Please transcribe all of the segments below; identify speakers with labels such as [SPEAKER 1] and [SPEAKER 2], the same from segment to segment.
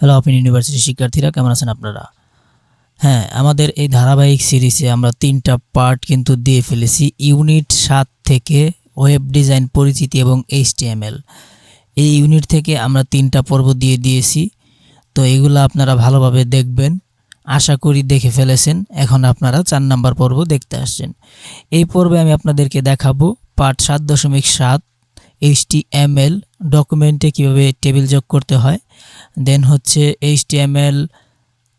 [SPEAKER 1] Hello open ইউনিভার্সিটির শিক্ষার্থীরা, কেমন আছেন আপনারা? হ্যাঁ আমাদের এই ধারাবাহিক সিরিজে আমরা তিনটা পার্ট কিন্তু দিয়ে ফেলেছি ইউনিট সাত থেকে ওয়েব ডিজাইন পরিচিতি এবং এইচটিএমএল এই ইউনিট থেকে আমরা তিনটা পর্ব দিয়ে দিয়েছি, তো এগুলো আপনারা ভালোভাবে দেখবেন, আশা করি দেখে ফেলেছেন। এখন আপনারা চার নাম্বার পর্ব দেখতে আসছেন। এই পর্বে আমি আপনাদেরকে দেখাবো পার্ট সাত দশমিক সাত এইচটিএমএল ডকুমেন্টে কীভাবে টেবিল যোগ করতে হয়। দেন হচ্ছে এইচটিএমএল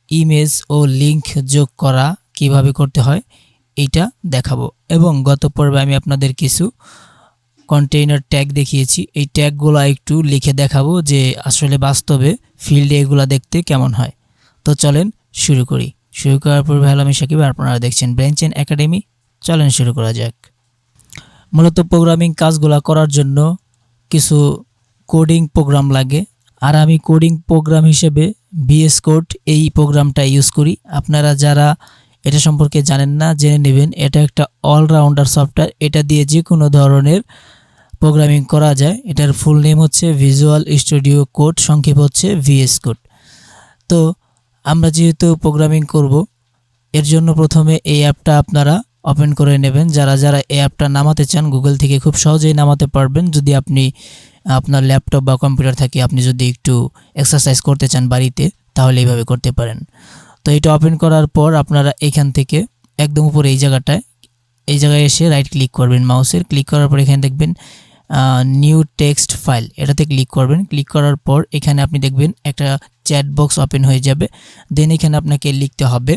[SPEAKER 1] ইমেজ ও লিংক যোগ করা কীভাবে করতে হয়, এইটা দেখাবো। এবং গত পর্বে আমি আপনাদের কিছু কন্টেইনার ট্যাগ দেখিয়েছি। এই ট্যাগগুলো একটু লিখে দেখাবো যে আসলে বাস্তবে ফিল্ডে এগুলা দেখতে কেমন হয়। তো চলেন শুরু করি। শুরু করার পূর্বে হ্যালো আমি সাকিব আপনারা দেখছেন ব্রেঞ্চ ব্রেঞ্চেন একাডেমি চলেন শুরু করা যাক। মূলত প্রোগ্রামিং কাজগুলো করার জন্য কিছু কোডিং প্রোগ্রাম লাগে। আর আমি কোডিং প্রোগ্রাম হিসেবে বিএস কোড এই প্রোগ্রামটা ইউজ করি। আপনারা যারা এটা সম্পর্কে জানেন না, জেনে নেবেন। এটা একটা অলরাউন্ডার সফটওয়্যার এটা দিয়ে যে কোনো ধরনের প্রোগ্রামিং করা যায়। এটার ফুল নেম হচ্ছে ভিজুয়াল স্টুডিও কোড সংক্ষেপ হচ্ছে ভিএস কোড তো আমরা যেহেতু প্রোগ্রামিং করব, এর জন্য প্রথমে এই অ্যাপটা আপনারা ওপেন করে নেবেন। যারা যারা এই অ্যাপটা নামাতে চান গুগল থেকে খুব সহজেই নামাতে পারবেন। যদি আপনি আপনার ল্যাপটপ বা কম্পিউটার থাকে আপনি যদি একটু এক্সারসাইজ করতে চান বাড়িতে, তাহলে এইভাবে করতে পারেন। তো এটা ওপেন করার পর আপনারা এখান থেকে একদম উপরে এই জায়গাটায়, এই জায়গায় এসে রাইট ক্লিক করবেন মাউসের ক্লিক করার পর এখানে দেখবেন নিউ টেক্সট ফাইল এটাতে ক্লিক করবেন। ক্লিক করার পর এখানে আপনি দেখবেন একটা চ্যাট বক্স ওপেন হয়ে যাবে। দেন এখানে আপনাকে লিখতে হবে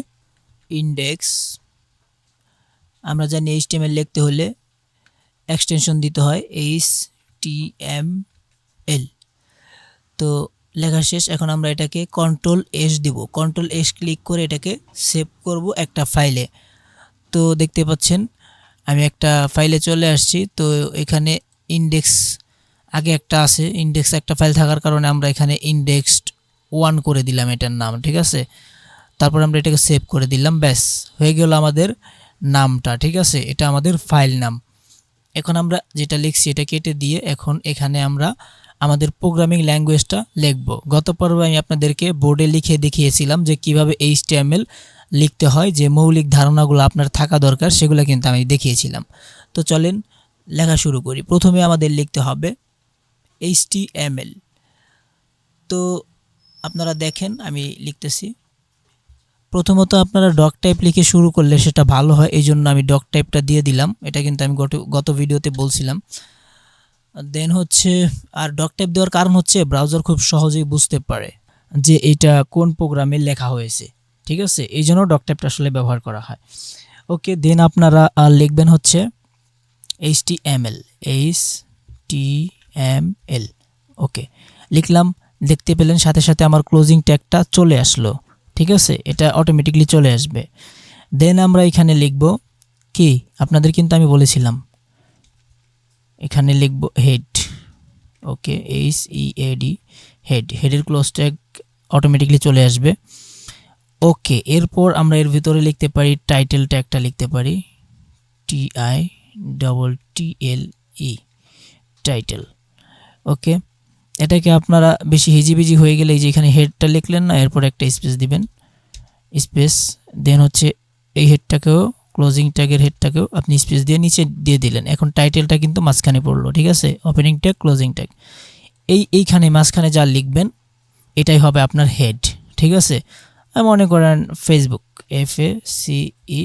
[SPEAKER 1] ইন্ডেক্স আমরা জানি এইচটিএমএল লিখতে হলে এক্সটেনশন দিতে হয় এইচ টি এম এল তো লেখা শেষ, এখন আমরা এটাকে কন্ট্রোল এস দিব। কন্ট্রোল এস ক্লিক করে এটাকে সেভ করব একটা ফাইলে তো দেখতে পাচ্ছেন, আমি একটা ফাইলে চলে আসছি। তো এখানে ইন্ডেক্স আগে একটা আছে ইন্ডেক্স একটা ফাইল থাকার কারণে আমরা এখানে ইন্ডেক্সড ওয়ান করে দিলাম এটার নাম, ঠিক আছে? তারপর আমরা এটাকে সেভ করে দিলাম, ব্যাস। হয়ে গেল আমাদের নামটা, ঠিক আছে? এটা আমাদের ফাইল নাম এখন আমরা যেটা লিখছি, এটা কেটে দিয়ে এখন এখানে আমরা আমাদের প্রোগ্রামিং ল্যাঙ্গুয়েজটা লিখব। গত পর্বে আমি আপনাদেরকে বোর্ডে লিখে দেখিয়েছিলাম যে কীভাবে এইচটিএমএল লিখতে হয়, যে মৌলিক ধারণাগুলো আপনার থাকা দরকার, সেগুলো কিন্তু আমি দেখিয়েছিলাম। তো চলেন লেখা শুরু করি। প্রথমে আমাদের লিখতে হবে এইচটিএমএল তো আপনারা দেখেন, আমি লিখতেছি। প্রথমত আপনারা ডক টাইপ লিখে শুরু করলে সেটা ভালো হয়, এই জন্য আমি ডক টাইপটা দিয়ে দিলাম। এটা কিন্তু আমি গত গত ভিডিওতে বলছিলাম। দেন হচ্ছে, আর ডক টাইপ দেওয়ার কারণ হচ্ছে ব্রাউজার খুব সহজেই বুঝতে পারে যে এটা কোন প্রোগ্রামে লেখা হয়েছে। ঠিক আছে? এই জন্য ডক টাইপটা আসলে ব্যবহার করা হয়। ওকে দেন আপনারা লিখবেন হচ্ছে H T M L H T M L okay লিখলাম, দেখতে পেলেন, সাথে সাথে আমার ক্লোজিং ট্যাগটা চলে আসলো। ঠিক আছে? এটা অটোমেটিকলি চলে আসবে। দেন আমরা এখানে লিখব কি? আপনাদের কিন্তু আমি বলেছিলাম। এখানে লিখব head okay H E A D head হেডের close tag automatically চলে আসবে। ওকে, এরপর আমরা এর ভিতরে লিখতে পারি টাইটেল ট্যাগটা লিখতে পারি। T I double T L E title okay এটাকে আপনারা বেশি হিজিবিজি হয়ে গেলে যে এখানে হেডটা লিখলেন না, এরপর একটা স্পেস দিবেন। স্পেস দেন হচ্ছে এই হেডটাকেও ক্লোজিং ট্যাগের হেডটাকেও আপনি স্পেস দিয়ে নিচে দিয়ে দিলেন। এখন টাইটেলটা কিন্তু মাঝখানে পড়ল, ঠিক আছে? ওপেনিং ট্যাগ ক্লোজিং ট্যাগ এই, এইখানে মাঝখানে যা লিখবেন, এটাই হবে আপনার হেড ঠিক আছে? আমি মনে করেন Facebook F A C E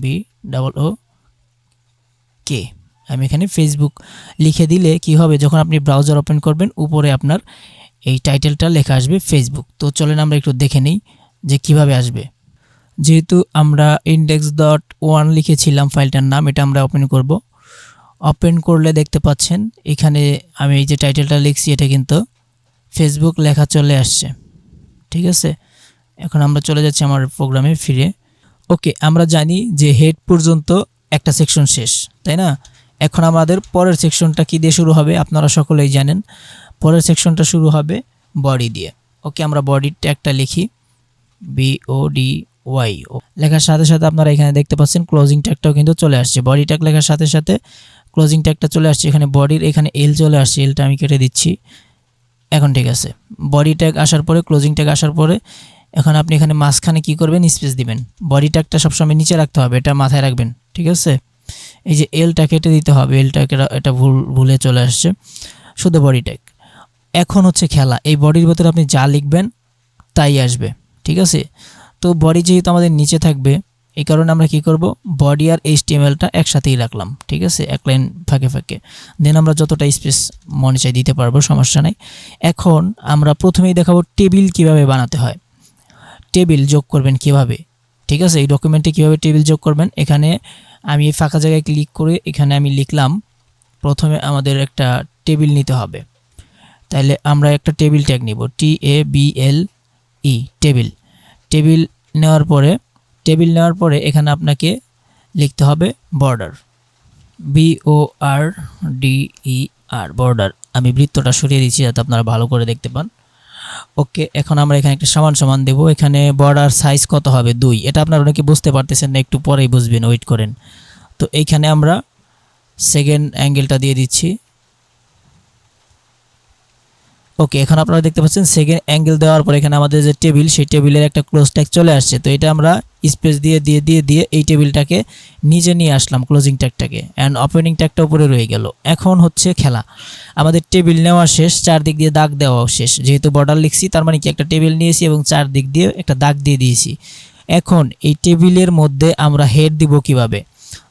[SPEAKER 1] B double O K আমি এখানে ফেসবুক লিখে দিলে কি হবে? যখন আপনি ব্রাউজার ওপেন করবেন, উপরে আপনার এই টাইটেলটা লেখা আসবে ফেসবুক তো চলেন আমরা একটু দেখে নিই যে কীভাবে আসবে। যেহেতু আমরা ইন্ডেক্স ডট ওয়ান লিখেছিলাম ফাইলটার নাম, এটা আমরা ওপেন করব। ওপেন করলে দেখতে পাচ্ছেন, এখানে আমি এই যে টাইটেলটা লিখছি, এটা কিন্তু ফেসবুক লেখা চলে আসছে। ঠিক আছে? এখন আমরা চলে যাচ্ছি আমার প্রোগ্রামে ফিরে। ওকে আমরা জানি যে হেড পর্যন্ত একটা সেকশন শেষ, তাই না? এখন আমাদের পরের সেকশনটা কী দিয়ে শুরু হবে? আপনারা সকলেই জানেন। পরের সেকশনটা শুরু হবে বডি দিয়ে। ওকে আমরা বডির ট্যাগটা লিখি। বি ও ডি ওয়াই ও লেখার সাথে সাথে আপনারা এখানে দেখতে পাচ্ছেন ক্লোজিং ট্যাগটাও কিন্তু চলে আসছে। বডি ট্যাগ লেখার সাথে সাথে ক্লোজিং ট্যাগটা চলে আসছে। এখানে বডির এখানে এল চলে আসছে। এলটা আমি কেটে দিচ্ছি। এখন ঠিক আছে। বডি ট্যাগ আসার পরে ক্লোজিং ট্যাগ আসার পরে, এখন আপনি এখানে মাঝখানে কি করবেন? স্পেস দিবেন। বডি ট্যাগটা সবসময় নিচে রাখতে হবে। এটা মাথায় রাখবেন। ঠিক আছে? এই যে এলটা কেটে দিতে হবে। এলটা এটা ভুল, ভুলে চলে আসছে। শুধু বডি ট্যাগ এখন হচ্ছে খেলা। এই বডির ভেতরে আপনি যা লিখবেন, তাই আসবে। ঠিক আছে? তো বডি যেহেতু আমাদের নিচে থাকবে, এই কারণে আমরা কি করব? বডি আর এইচ টি এইচটিএমএলটা একসাথেই রাখলাম। ঠিক আছে? এক লাইন ফাঁকে ফাঁকে। দেন আমরা যতটা স্পেস মনে চাই দিতে পারব, সমস্যা নাই। এখন আমরা প্রথমেই দেখাবো টেবিল কীভাবে বানাতে হয়। টেবিল যোগ করবেন কীভাবে? ঠিক আছে? এই ডকুমেন্টে কীভাবে টেবিল যোগ করবেন? এখানে আমি এই ফাঁকা জায়গায় ক্লিক করে এখানে আমি লিখলাম, প্রথমে আমাদের একটা টেবিল নিতে হবে। তাহলে আমরা একটা টেবিল ট্যাগ নিব। T A B L E table table নেওয়ার পরে টেবিল নেওয়ার পরে এখানে আপনাকে লিখতে হবে border B O R D E R border আমি বৃত্তটা সরিয়ে দিচ্ছি যাতে আপনারা ভালো করে দেখতে পান। ওকে, এখন আমরা এখানে একটা সমান সমান দেব। এখানে বর্ডার সাইজ কত হবে? দুই। এটা আপনারা অনেকে বুঝতে পারতেছেন না, একটু পরেই বুঝবেন ওয়েট করেন। তো এইখানে আমরা সেকেন্ড অ্যাঙ্গেলটা দিয়ে দিচ্ছি। ওকে, এখন আপনারা দেখতে পাচ্ছেন সেকেন্ড অ্যাঙ্গেল দেওয়ার পর এখানে আমাদের যে টেবিল সেই টেবিলের একটা ক্লোজ ট্যাগ চলে আসছে। তো এটা আমরা স্পেস দিয়ে দিয়ে দিয়ে দিয়ে এই টেবিলটাকে নিচে নিয়ে আসলাম ক্লোজিং ট্যাগটাকে অ্যান্ড ওপেনিং ট্যাগটা উপরে রয়ে গেল। এখন হচ্ছে খেলা। আমাদের টেবিল নেওয়া শেষ, চারদিক দিয়ে দাগ দেওয়াও শেষ। যেহেতু বর্ডার লিখছি, তার মানে কি একটা টেবিল নিয়েছি এবং চারদিক দিয়ে একটা দাগ দিয়ে দিয়েছি। এখন এই টেবিলের মধ্যে আমরা হেড দিব কীভাবে?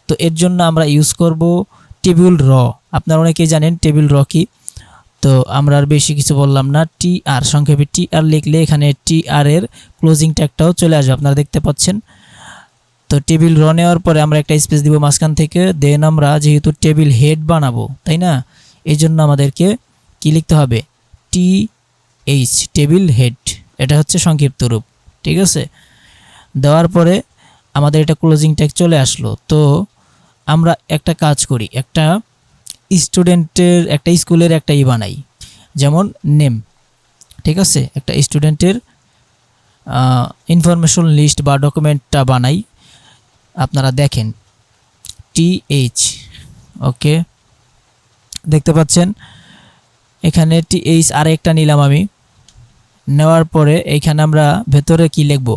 [SPEAKER 1] তো এর জন্য আমরা ইউজ করব টেবিল র আপনারা অনেকেই জানেন টেবিল র কি? তো আমরা আর বেশি কিছু বললাম না। টি আর সংক্ষেপে টি আর লিখলে এখানে টি আর এর ক্লোজিং ট্যাগটাও চলে আসবে, আপনারা দেখতে পাচ্ছেন। তো টেবিল র নেওয়ার পরে আমরা একটা স্পেস দিব মাঝখান থেকে দেন আমরা যেহেতু টেবিল হেড বানাবো, তাই না? এই জন্য আমাদেরকে কি লিখতে হবে? টি এইচ টেবিল হেড এটা হচ্ছে সংক্ষিপ্ত রূপ, ঠিক আছে? দেওয়ার পরে আমাদের এটা ক্লোজিং ট্যাগ চলে আসলো। তো আমরা একটা কাজ করি, একটা স্টুডেন্টের একটা স্কুলের একটা ই বানাই। যেমন নেম ঠিক আছে? একটা স্টুডেন্টের ইনফরমেশন লিস্ট বা ডকুমেন্টটা বানাই। আপনারা দেখেন টিএইচ ওকে দেখতে পাচ্ছেন? এখানে টিএইচ আর একটা নিলাম আমি। নেওয়ার পরে এইখানে আমরা ভেতরে কি লিখব?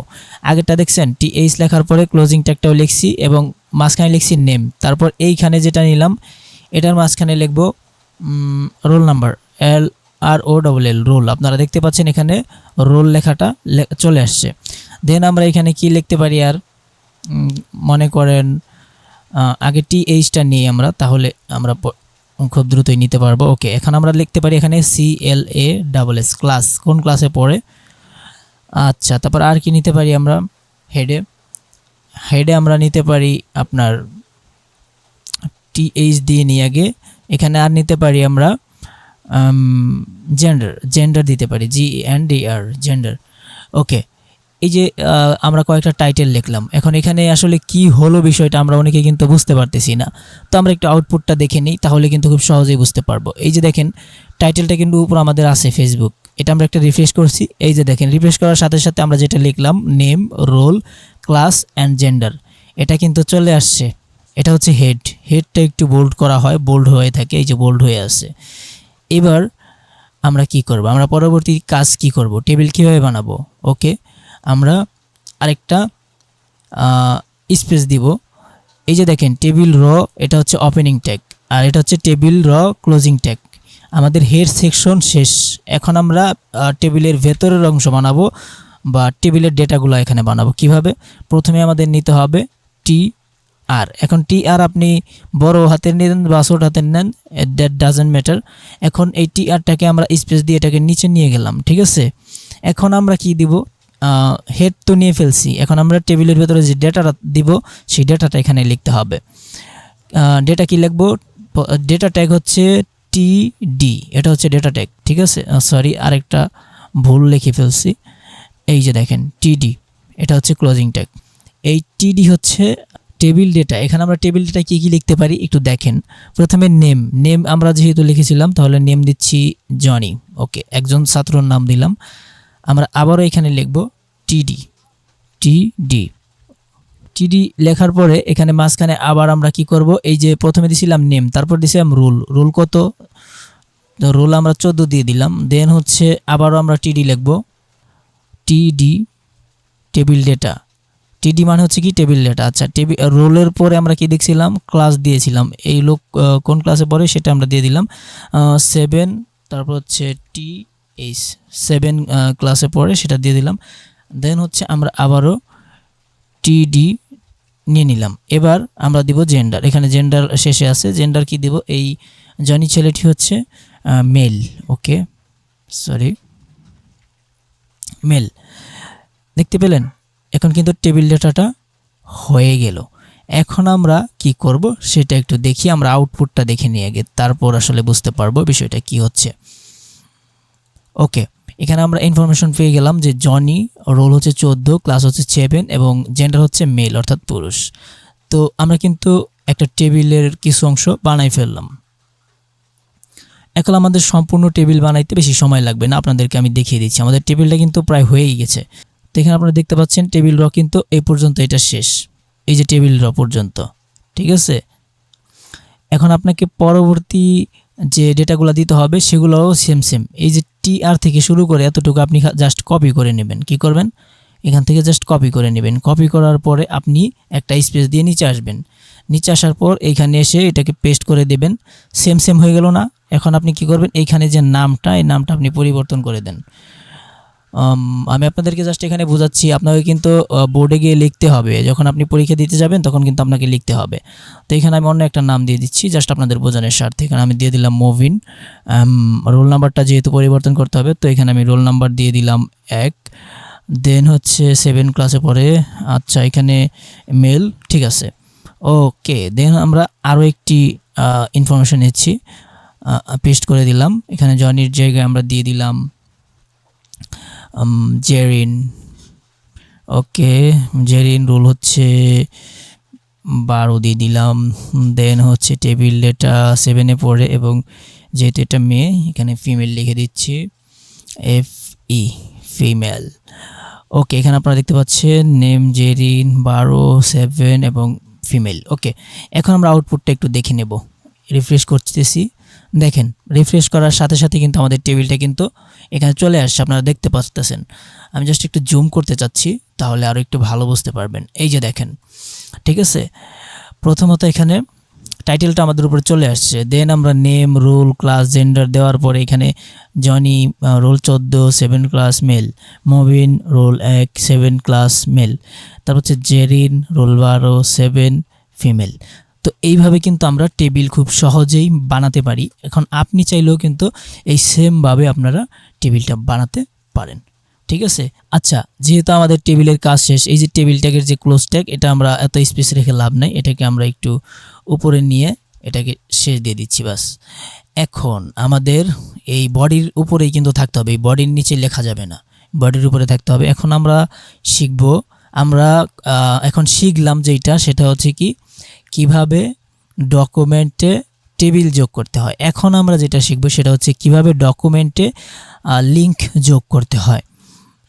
[SPEAKER 1] আগেরটা দেখছেন? টিএইচ লেখার পরে ক্লোজিং ট্যাগটাও লিখছি এবং মাঝখানে লিখছি নেম তারপর এইখানে যেটা নিলাম এটার মাঝখানে লিখব roll number L R O double L roll. আপনারা দেখতে পাচ্ছেন এখানে রোল লেখাটা চলে আসছে। দেন আমরা এখানে কি লিখতে পারি আর? মনে করেন আগে টি এইচটা নিই আমরা, তাহলে আমরা খুব দ্রুতই নিতে পারব। ওকে, এখন আমরা লিখতে পারি এখানে C L A double S class কোন ক্লাসে পড়ে? আচ্ছা তারপর আর কি নিতে পারি আমরা? হেডে হেডে আমরা নিতে পারি আপনার টিএইচ দিয়ে নিয়ে আগে এখানে আর নিতে পারি আমরা জেন্ডার জেন্ডার দিতে পারি G and D R gender okay এই যে আমরা কয়েকটা টাইটেল লিখলাম। এখন এখানে আসলে কি হলো বিষয়টা আমরা অনেকে কিন্তু বুঝতে পারতেছি না। তো আমরা একটু আউটপুটটা দেখে নিই, তাহলে কিন্তু খুব সহজেই বুঝতে পারব। এই যে দেখেন টাইটেলটা কিন্তু উপর আমাদের আছে ফেসবুক এটা আমরা একটা রিফ্রেশ করছি। এই যে দেখেন রিফ্রেশ করার সাথে সাথে আমরা যেটা লিখলাম name roll class and gender এটা কিন্তু চলে আসছে। এটা হচ্ছে হেড হেডটা একটু বোল্ড করা হয় বোল্ড হয়ে থাকে, এই যে বোল্ড হয়ে আছে। এবার আমরা কি করব? আমরা পরবর্তী কাজ কি করব? টেবিল কীভাবে বানাবো? ওকে আমরা আরেকটা স্পেস দিব। এই যে দেখেন টেবিল র এটা হচ্ছে ওপেনিং ট্যাগ আর এটা হচ্ছে টেবিল র ক্লোজিং ট্যাগ আমাদের হেড সেকশন শেষ। এখন আমরা টেবিলের ভেতরের অংশ বানাবো বা টেবিলের ডেটাগুলো এখানে বানাবো। কীভাবে? প্রথমে আমাদের নিতে হবে টি আর এখন টি আর আপনি বড় হাতের নেন বা ছোট হাতের নেন দ্যাট ডাজেন্ট ম্যাটার এখন এই টি আরটাকে আমরা স্পেস দিয়ে এটাকে নিচে নিয়ে গেলাম, ঠিক আছে? এখন আমরা কি দিব? হেড তো নিয়ে ফেলছি। এখন আমরা টেবিলের ভেতরে যে ডেটাটা দিব, সেই ডেটাটা এখানে লিখতে হবে। ডেটা কি লিখব? ডেটা ট্যাগ হচ্ছে টি ডি এটা হচ্ছে ডেটা ট্যাগ ঠিক আছে? সরি আরেকটা ভুল লিখে ফেলছি। এই যে দেখেন টিডি এটা হচ্ছে ক্লোজিং ট্যাগ এই টিডি হচ্ছে টেবিল ডেটা এখানে আমরা টেবিল ডেটা কী কী লিখতে পারি একটু দেখেন। প্রথমে নেম নেম আমরা যেহেতু লিখেছিলাম, তাহলে নেম দিচ্ছি জনি ওকে একজন ছাত্রর নাম দিলাম। আমরা আবারও এখানে লিখব টিডি টিডি টিডি লেখার পরে এখানে মাঝখানে আবার আমরা কি করব, এই যে প্রথমে দিছিলাম নেম তারপর দিছিলাম রুল রুল কত? রোল আমরা চোদ্দ দিয়ে দিলাম দেন হচ্ছে আবারও আমরা টিডি লিখব টিডি টেবিল ডেটা টিডি মানে হচ্ছে কি টেবিল ডেটা আচ্ছা টেবিল রোলের পরে আমরা কি দেখছিলাম? ক্লাস দিয়েছিলাম। এই লোক কোন ক্লাসে পড়ে সেটা আমরা দিয়ে দিলাম। সেভেন তারপর হচ্ছে টি এইচ সেভেন ক্লাসে পড়ে সেটা দিয়ে দিলাম। দেন হচ্ছে আমরা আবারও টিডি নিয়ে নিলাম। এবার আমরা দিব জেন্ডার এখানে জেন্ডার শেষে আছে। জেন্ডার কি দিব? এই জনি ছেলেটি হচ্ছে মেল ওকে সরি মেল দেখতে পেলেন? এখন কিন্তু টেবিল ডেটাটা হয়ে গেল। এখন আমরা কি করব সেটা একটু দেখি, আমরা আউটপুটটা দেখে নিয়ে আগে, তারপর আসলে বুঝতে পারব বিষয়টা কি হচ্ছে। ওকে এখানে আমরা ইনফরমেশন পেয়ে গেলাম যে জনি রোল হচ্ছে চোদ্দ ক্লাস হচ্ছে সেভেন এবং জেন্ডার হচ্ছে মেল অর্থাৎ পুরুষ। তো আমরা কিন্তু একটা টেবিলের কিছু অংশ বানাই ফেললাম। এখন আমাদের সম্পূর্ণ টেবিল বানাইতে বেশি সময় লাগবে না, আপনাদেরকে আমি দেখিয়ে দিচ্ছি। আমাদের টেবিলটা কিন্তু প্রায় হয়েই গেছে। তো এখানে আপনারা দেখতে পাচ্ছেন টেবিল র কিন্তু এই পর্যন্ত এটা শেষ। এই যে টেবিল র পর্যন্ত, ঠিক আছে? এখন আপনাকে পরবর্তী যে ডেটাগুলো দিতে হবে সেগুলোও সেম সেম এই যে টি আর থেকে শুরু করে এতটুকু আপনি জাস্ট কপি করে নেবেন। কি করবেন? এখান থেকে জাস্ট কপি করে নেবেন। কপি করার পরে আপনি একটা স্পেস দিয়ে নিচে আসবেন। নিচে আসার পর এইখানে এসে এটাকে পেস্ট করে দেবেন। সেম সেম হয়ে গেল না। এখন আপনি কি করবেন? এইখানে যে নামটা, এই নামটা আপনি পরিবর্তন করে দেন। আমি আপনাদেরকে জাস্ট এখানে বোঝাচ্ছি, আপনাকে কিন্তু বোর্ডে গিয়ে লিখতে হবে। যখন আপনি পরীক্ষা দিতে যাবেন, তখন কিন্তু আপনাকে লিখতে হবে। তো এখানে আমি অন্য একটা নাম দিয়ে দিচ্ছি জাস্ট আপনাদের বোঝানোর স্বার্থে। এখানে আমি দিয়ে দিলাম মোভিন রোল নাম্বারটা যেহেতু পরিবর্তন করতে হবে, তো এখানে আমি রোল নাম্বার দিয়ে দিলাম এক। দেন হচ্ছে সেভেন ক্লাসে পড়ে আচ্ছা এখানে মেল ঠিক আছে। ওকে দেন আমরা আরও একটি ইনফরমেশন নিচ্ছি। পেস্ট করে দিলাম। এখানে জনির জায়গায় আমরা দিয়ে দিলাম জেরিন ওকে জেরিন রুল হচ্ছে, বারো দিয়ে দিলাম দেন হচ্ছে টেবিল ডেটা সেভেনে পড়ে, এবং যেহেতু এটা মেয়ে, এখানে ফিমেল লিখে দিচ্ছি এফ ই ফিমেল ওকে এখানে আপনারা দেখতে পাচ্ছেন নেম জেরিন বারো সেভেন এবং ফিমেল ওকে এখন আমরা আউটপুটটা একটু দেখে নেব। রিফ্রেশ করতেছি। দেখেন রিফ্রেশ করার সাথে সাথে কিন্তু আমাদের টেবিলটা কিন্তু এখানে চলে আসছে, আপনারা দেখতে পাচ্তেছেন। আমি জাস্ট একটু জুম করতে চাচ্ছি, তাহলে আরও একটু ভালো বুঝতে পারবেন। এই যে দেখেন, ঠিক আছে? প্রথমত এখানে টাইটেলটা আমাদের উপরে চলে আসছে। দেন আমরা নেম রোল ক্লাস জেন্ডার দেওয়ার পরে এখানে জনি রোল চোদ্দ seven class male Mobin roll এক সেভেন ক্লাস মেল তারপর হচ্ছে জেরিন রোল বারো সেভেন ফিমেল তো এইভাবে কিন্তু আমরা টেবিল খুব সহজেই বানাতে পারি। এখন আপনি চাইলেও কিন্তু এই সেমভাবে আপনারা টেবিলটা বানাতে পারেন। ঠিক আছে? আচ্ছা যেহেতু আমাদের টেবিলের কাজ শেষ, এই যে টেবিল ট্যাগের যে ক্লোজ ট্যাগ এটা আমরা এত স্পেস রেখে লাভ নাই। এটাকে আমরা একটু উপরে নিয়ে এটাকে শেষ দিয়ে দিচ্ছি, বাস। এখন আমাদের এই বডির উপরেই কিন্তু থাকতে হবে। এই বডির নিচে লেখা যাবে না। বডির উপরে থাকতে হবে। এখন আমরা শিখব। আমরা এখন শিখলাম যেটা সেটা হচ্ছে কি কীভাবে ডকুমেন্টে টেবিল যোগ করতে হয়। এখন আমরা যেটা শিখব সেটা হচ্ছে কীভাবে ডকুমেন্টে লিংক যোগ করতে হয়।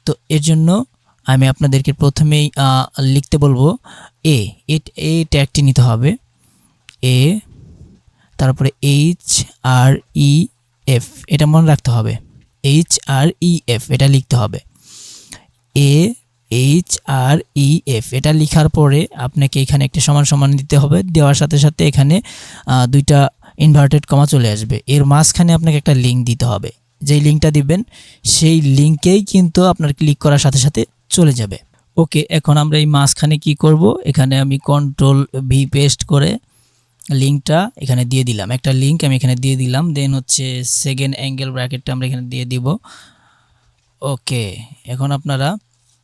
[SPEAKER 1] তো এর জন্য আমি আপনাদেরকে প্রথমেই লিখতে বলব এ এ ট্যাগটি নিতে হবে। এ তারপরে এইচ আর ই এফ এটা মনে রাখতে হবে। এইচ আর ই এফ এটা লিখতে হবে। A H R E F এটা লেখার পরে আপনাকে এখানে একটা সমান সমান দিতে হবে। দেওয়ার সাথে সাথে এখানে দুইটা ইনভার্টেড কমা চলে আসবে। এর মাঝখানে আপনাকে একটা লিঙ্ক দিতে হবে। যেই লিঙ্কটা দিবেন, সেই লিঙ্কেই কিন্তু আপনার ক্লিক করার সাথে সাথে চলে যাবে। ওকে এখন আমরা এই মাঝখানে কি করব? এখানে আমি কন্ট্রোল ভি পেস্ট করে লিঙ্কটা এখানে দিয়ে দিলাম। একটা লিঙ্ক আমি এখানে দিয়ে দিলাম। দেন হচ্ছে সেকেন্ড অ্যাঙ্গেল ব্র্যাকেটটা আমরা এখানে দিয়ে দিব। ওকে এখন আপনারা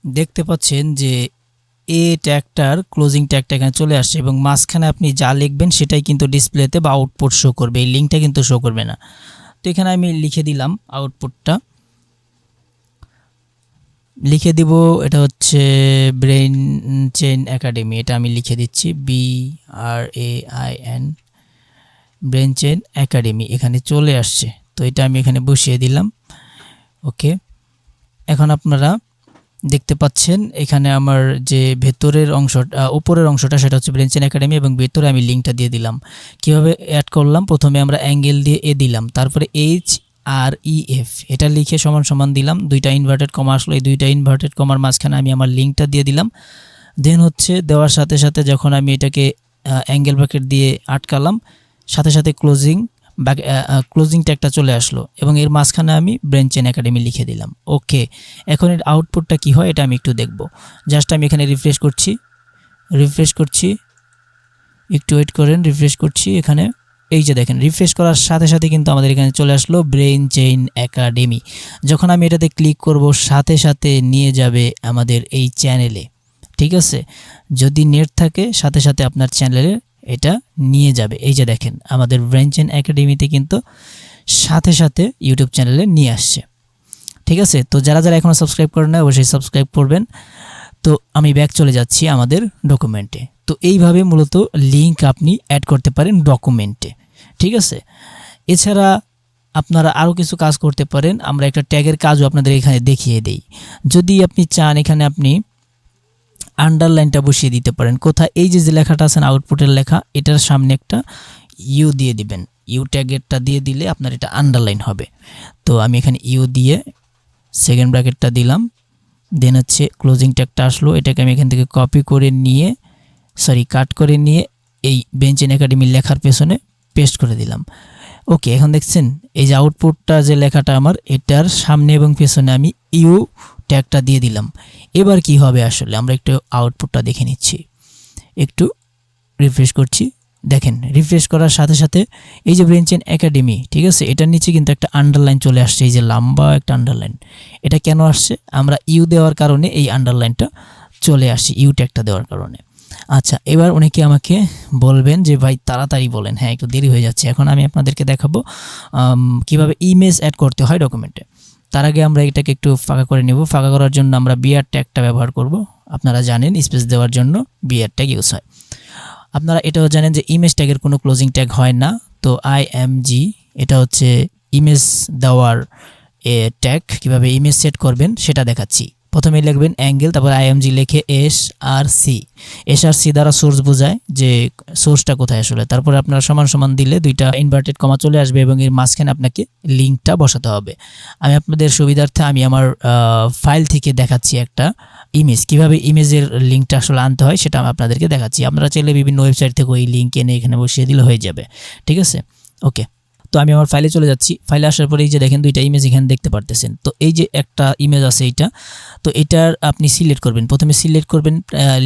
[SPEAKER 1] দেখতে পাচ্ছেন যে এ ট্যাগটার ক্লোজিং ট্যাগটা এখানে চলে আসছে এবং মাঝখানে আপনি যা লিখবেন সেটাই কিন্তু ডিসপ্লেতে বা আউটপুট শো করবে। এই লিঙ্কটা কিন্তু শো করবে না। তো এখানে আমি লিখে দিলাম আউটপুটটা লিখে দিব, এটা হচ্ছে ব্রেন চেন একাডেমি এটা আমি লিখে দিচ্ছি। B R A I N brain chain academy এখানে চলে আসছে। তো এটা আমি এখানে বসিয়ে দিলাম। ওকে এখন আপনারা দেখতে পাচ্ছেন, এখানে আমার যে ভেতরের অংশটা উপরের অংশটা সেটা হচ্ছে ব্রেঞ্চেন একাডেমি এবং ভেতরে আমি লিঙ্কটা দিয়ে দিলাম। কীভাবে অ্যাড করলাম? প্রথমে আমরা অ্যাঙ্গেল দিয়ে এ দিলাম, তারপরে এইচ আর ই এফ এটা লিখে সমান সমান দিলাম। দুইটা ইনভার্টেড কমা আসলো, এই দুইটা ইনভার্টেড কমার মাঝখানে আমি আমার লিঙ্কটা দিয়ে দিলাম। দেন হচ্ছে দেওয়ার সাথে সাথে যখন আমি এটাকে অ্যাঙ্গেল ব্র্যাকেট দিয়ে আটকালাম, সাথে সাথে ক্লোজিং ব্যাক ক্লোজিং ট্যাগটা চলে আসলো এবং এর মাঝখানে আমি ব্রেঞ্চেন একাডেমি লিখে দিলাম। ওকে, এখন এর আউটপুটটা কী হয় এটা আমি একটু দেখব। জাস্ট আমি এখানে রিফ্রেশ করছি রিফ্রেশ করছি, একটু ওয়েট করেন রিফ্রেশ করছি এখানে। এই যে দেখেন রিফ্রেশ করার সাথে সাথে কিন্তু আমাদের এখানে চলে আসলো ব্রেইন চেইন একাডেমি যখন আমি এটাতে ক্লিক করব, সাথে সাথে নিয়ে যাবে আমাদের এই চ্যানেলে ঠিক আছে? যদি নেট থাকে, সাথে সাথে আপনার চ্যানেলে এটা নিয়ে যাবে। এই যে দেখেন, আমাদের ব্রেইন চেইন একাডেমিতে কিন্তু সাথে সাথে ইউটিউব চ্যানেলে নিয়ে আসছে। ঠিক আছে? তো যারা যারা এখনও সাবস্ক্রাইব করেন না অবশ্যই সাবস্ক্রাইব করবেন। তো আমি ব্যাক চলে যাচ্ছি আমাদের ডকুমেন্টে তো এইভাবে মূলত লিঙ্ক আপনি অ্যাড করতে পারেন ডকুমেন্টে ঠিক আছে? এছাড়া আপনারা আরও কিছু কাজ করতে পারেন। আমরা একটা ট্যাগের কাজও আপনাদের এখানে দেখিয়ে দেই। যদি আপনি চান, এখানে আপনি আন্ডারলাইনটা বসিয়ে দিতে পারেন। কোথায়? এই যে যে লেখাটা আছেন আউটপুটের লেখা, এটার সামনে একটা ইউ দিয়ে দিবেন। ইউ ট্যাগেরটা দিয়ে দিলে আপনার এটা আন্ডারলাইন হবে। তো আমি এখানে ইউ দিয়ে সেকেন্ড ব্র্যাকেটটা দিলাম। দেন হচ্ছে ক্লোজিং ট্যাগটা আসলো। এটাকে আমি এখান থেকে কপি করে নিয়ে সরি কাট করে নিয়ে এই বেঞ্চেন একাডেমি লেখার পেছনে পেস্ট করে দিলাম। ওকে এখন দেখছেন, এই যে আউটপুটটা যে লেখাটা আমার, এটার সামনে এবং পেছনে আমি ইউ ট্যাগটা দিয়ে দিলাম। এবার কি হবে আসলে? আমরা একটু আউটপুটটা দেখে নিচ্ছি। একটু রিফ্রেশ করছি। দেখেন রিফ্রেশ করার সাথে সাথে এই যে ব্রেনচেন একাডেমি ঠিক আছে? এটার নিচে কিন্তু একটা আন্ডারলাইন চলে আসছে, এই যে লম্বা একটা আন্ডারলাইন এটা কেন আসছে? আমরা ইউ দেওয়ার কারণে এই আন্ডারলাইনটা চলে আসছে ইউ ট্যাগটা দেওয়ার কারণে। আচ্ছা এবার অনেকে আমাকে বলবেন যে, ভাই, তাড়াতাড়ি বলেন। হ্যাঁ একটু দেরি হয়ে যাচ্ছে। এখন আমি আপনাদেরকে দেখাবো কীভাবে ইমেজ অ্যাড করতে হয় ডকুমেন্টে তার আগে আমরা এটাকে একটু ফাঁকা করে নেব। ফাঁকা করার জন্য আমরা বিয়ার ট্যাগটা ব্যবহার করব। আপনারা জানেন স্পেস দেওয়ার জন্য বিয়ার ট্যাগ ইউজ হয়। আপনারা এটাও জানেন যে ইমেজ ট্যাগের কোনো ক্লোজিং ট্যাগ হয় না। তো আই এম জি এটা হচ্ছে ইমেজ দেওয়ার, এ ট্যাগ কীভাবে ইমেজ সেট করবেন, সেটা দেখাচ্ছি। প্রথমে লিখবেন অ্যাঙ্গেল, তারপর আইএমজি লিখে S R C S R C দ্বারা সোর্স বোঝায় যে সোর্সটা কোথায় আসলে। তারপরে আপনারা সমান সমান দিলে দুইটা ইনভার্টেড কমা চলে আসবে এবং এর মাঝখানে আপনাকে লিঙ্কটা বসাতে হবে। আমি আপনাদের সুবিধার্থে আমি আমার ফাইল থেকে দেখাচ্ছি একটা ইমেজ। কীভাবে ইমেজের লিঙ্কটা আসলে আনতে হয় সেটা আমি আপনাদেরকে দেখাচ্ছি। আপনারা চাইলে বিভিন্ন ওয়েবসাইট থেকে ওই লিঙ্ক এনে এখানে বসিয়ে দিলে হয়ে যাবে। ঠিক আছে? ওকে। তো আমি আমার ফাইলে চলে যাচ্ছি। ফাইলে আসার পরে এই যে দেখেন দুইটা ইমেজ এখানে দেখতে পারতেছেন। তো এই যে একটা ইমেজ আছে এইটা, তো এটার আপনি সিলেক্ট করবেন। প্রথমে সিলেক্ট করবেন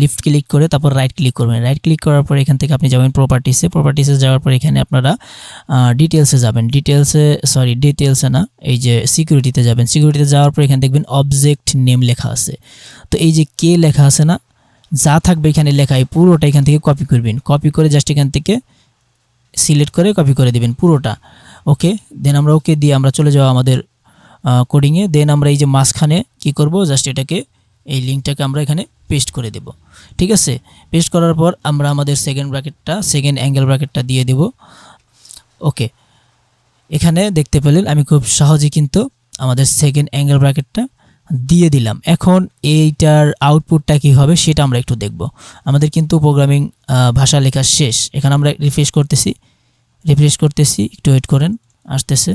[SPEAKER 1] লিফট ক্লিক করে তারপর রাইট ক্লিক করবেন। রাইট ক্লিক করার পর এখান থেকে আপনি যাবেন প্রপার্টিসে প্রপার্টিসে যাওয়ার পর এখানে আপনারা ডিটেলসে যাবেন। ডিটেলসে সরি ডিটেলসে না, এই যে সিকিউরিটিতে যাবেন। সিকিউরিটিতে যাওয়ার পর এখানে দেখবেন অবজেক্ট নেম লেখা আছে। তো এই যে কে লেখা আছে না, যা থাকবে এখানে লেখা, এই পুরোটা এখান থেকে কপি করবেন। কপি করে জাস্ট এখান থেকে সিলেক্ট করে কপি করে দিবেন পুরোটা। ওকে দেন আমরা ওকে দিয়ে আমরা চলে যাওয়া আমাদের কোডিংয়ে দেন আমরা এই যে মাঝখানে কি করব? জাস্ট এটাকে, এই লিঙ্কটাকে আমরা এখানে পেস্ট করে দেব। ঠিক আছে? পেস্ট করার পর আমরা আমাদের সেকেন্ড ব্র্যাকেটটা সেকেন্ড অ্যাঙ্গেল ব্র্যাকেটটা দিয়ে দেব। ওকে এখানে দেখতে পেলেন, আমি খুব সহজে কিন্তু আমাদের সেকেন্ড অ্যাঙ্গেল ব্র্যাকেটটা দিয়ে দিলাম। এখন এইটার আউটপুটটা কী হবে সেটা আমরা একটু দেখব। আমাদের কিন্তু প্রোগ্রামিং ভাষা লেখা শেষ। এখানে আমরা রিফ্রেশ করতেছি। রিফ্রেশ করতেছি। একটু ওয়েট করেন। আসতেছে।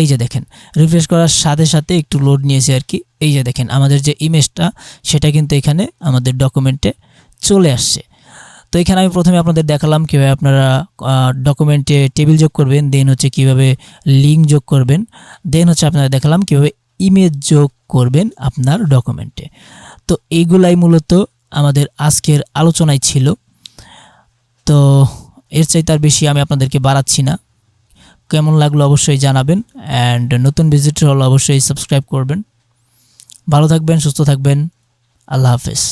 [SPEAKER 1] এই যে দেখেন রিফ্রেশ করার সাথে সাথে একটু লোড নিয়েছে আর কি। এই যে দেখেন, আমাদের যে ইমেজটা সেটা কিন্তু এখানে আমাদের ডকুমেন্টে চলে আসছে। তো এখানে আমি প্রথমে আপনাদের দেখালাম কীভাবে আপনারা ডকুমেন্টে টেবিল যোগ করবেন দেন হচ্ছে কীভাবে লিঙ্ক যোগ করবেন দেন হচ্ছে আপনারা দেখালাম কীভাবে ইমেজ যোগ করবেন আপনার ডকুমেন্টে তো এইগুলাই মূলত আমাদের আজকের আলোচনায় ছিল। তো এর চাইতে আর বেশি আমি আপনাদেরকে বাড়াচ্ছি না। কেমন লাগল অবশ্যই জানাবেন অ্যান্ড নতুন ভিজিটর হলে অবশ্যই সাবস্ক্রাইব করবেন। ভালো থাকবেন, সুস্থ থাকবেন, আল্লাহ হাফেজ।